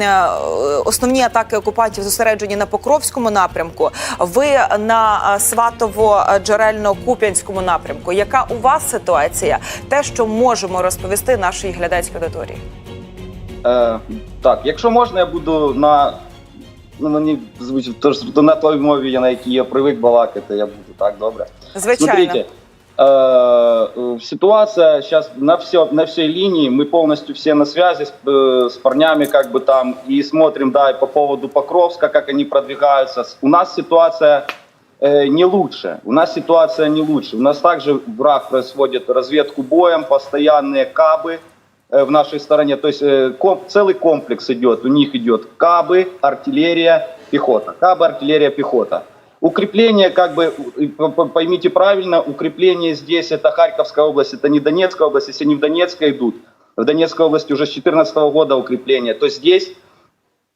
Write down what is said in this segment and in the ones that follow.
е, основні атаки окупантів зосереджені на Покровському напрямку. Ви на е, Сватово-Джерельно-Куп'янському напрямку. Яка у вас ситуація? Те, що можемо розповісти нашій глядацькій аудиторії? Е, так, якщо можна, я буду на. Ну, мені звучить тож на той мові, на якій я привик балакати, я буду так добре. Звичайно. Смотрите, э, э, ситуация сейчас на, все, на всей линии, мы полностью все на связи с, э, с парнями, как бы там, и смотрим, да, и по поводу Покровска, как они продвигаются. У нас ситуация э, не лучше, у нас ситуация не лучше. У нас также враг производит разведку боем, постоянные кабы э, в нашей стороне, то есть э, ком- целый комплекс идет, у них идет кабы, артиллерия, пехота, кабы, артиллерия, пехота. Укрепление, как бы, поймите правильно, укрепление здесь это Харьковская область, это не Донецкая область, если они в Донецкой идут. В Донецкой области уже с 2014 года укрепление, то здесь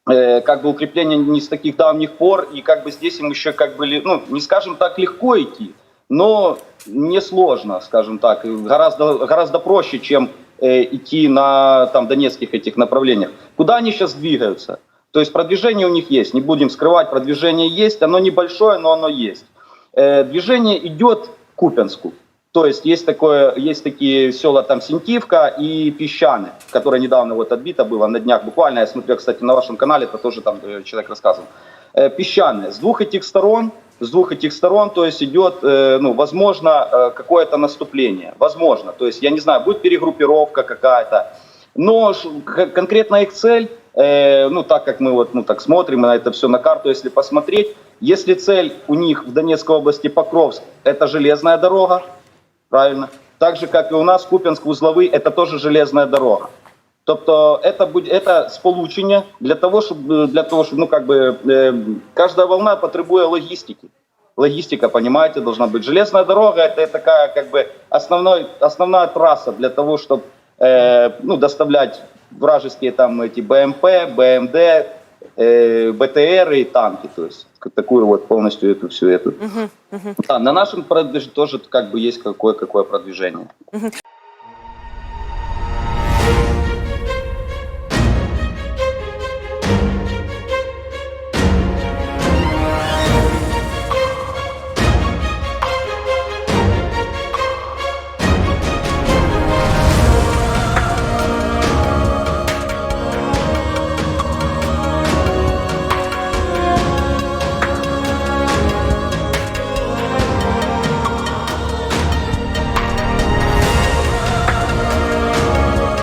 э, как бы укрепление не с таких давних пор, и как бы здесь им еще как бы, ну, не скажем так, легко идти, но не сложно, скажем так, гораздо, гораздо проще, чем э, идти на там, донецких этих направлениях. Куда они сейчас двигаются? То есть продвижение у них есть, не будем скрывать, продвижение есть, оно небольшое, но оно есть. Э, движение идет к Купянску. То есть есть, такое, есть такие села там Синтивка и Песчаны, которое недавно вот отбито было на днях буквально. Я смотрел, кстати, на вашем канале, это тоже там э, человек рассказывал. Э, Песчаны. С двух этих сторон, с двух этих сторон, то есть идет, ну, возможно, какое-то наступление. Возможно. То есть, я не знаю, будет перегруппировка какая-то. Но конкретно их цель, э, ну так как мы вот ну так смотрим на это все на карту, если посмотреть, если цель у них в Донецкой области Покровск, это железная дорога, правильно? Так же, как и у нас Купянск, Узловий, это тоже железная дорога. Тобто это буде это сполучення для того, щоб для того, щоб ну как бы е, каждая волна потребує логістики. Логистика, понимаете, должна быть. Железная дорога это такая как бы основной, основная трасса для того, чтобы э, ну, доставлять вражеские там эти БМП, БМД, э, БТР и танки, то есть такую вот полностью эту всю эту. Да, на нашем продвиж- тоже как бы есть какое какое продвижение.